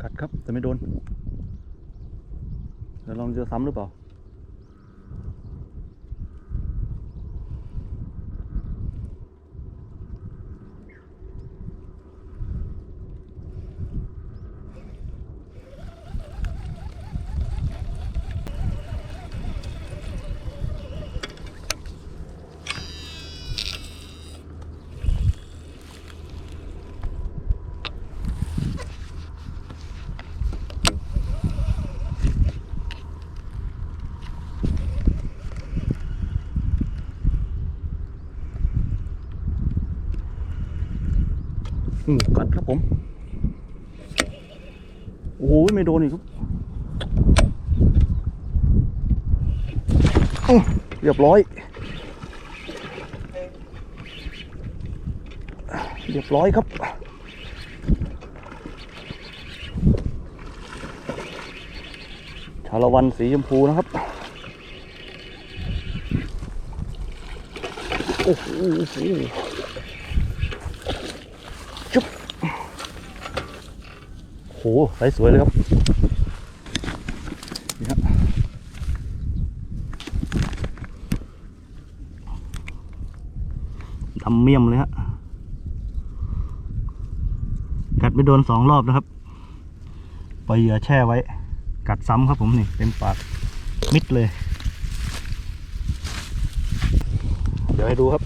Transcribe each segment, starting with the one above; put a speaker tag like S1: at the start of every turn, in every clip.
S1: กัดครับ แต่ไม่โดนเดี๋ยวลองเจอซ้ำหรือเปล่า อืมกัดครับผม โอ้โหไม่โดนอีกครับเรียบร้อย เรียบร้อยครับ ชาละวันสีชมพูนะครับ โอ้โห จุ๊บโหไซส์สวยเลยครับนี่ฮะดำเมี่ยมเลยฮะ กัดไปโดนสองรอบนะครับ ปล่อยเหยื่อแช่ไว้ กัดซ้ำครับผมนี่เต็มปาก มิดเลย เดี๋ยวให้ดูครับ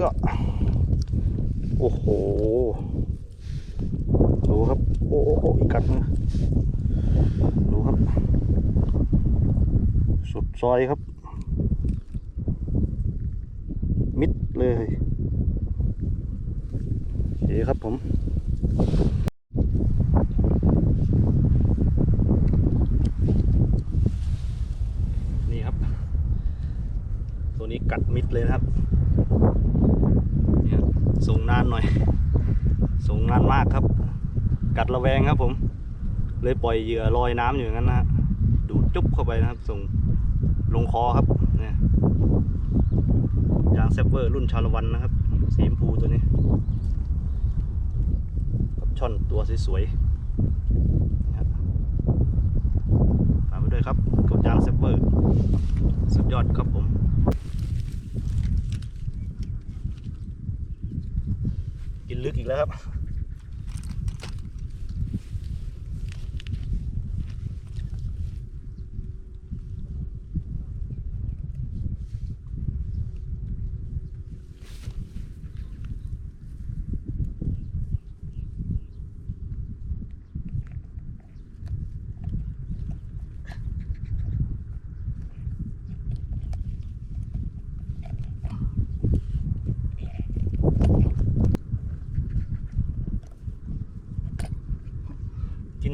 S1: ก็โอ้โห ดูครับ โอ้โหโอ้อีกกัดมือดูครับ สุดซอยครับ มิดเลยโอเคครับผมนี่ครับตัวนี้กัดมิดเลยนะครับ ส่งนานหน่อยส่งนานมากครับ กัดระแวงครับผม เลยปล่อยเหยื่อลอยน้ำอยู่งั้นนะดูดจุ๊บเข้าไปนะครับ ส่งลงคอครับเนี่ยยางเซฟเวอร์รุ่นชาลวันนะครับ สีชมพูตัวนี้กับช่อนตัวสวยๆนะครับฝากไปด้วยครับกับยางเซฟเวอร์ สุดยอดครับผม กินลึก อีกแล้วครับ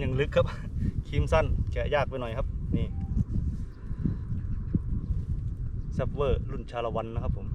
S1: ยังลึกครับ ครีมสั้นแกะยากไปหน่อยครับ นี่ซับเวอร์รุ่นชาละวันนะครับผม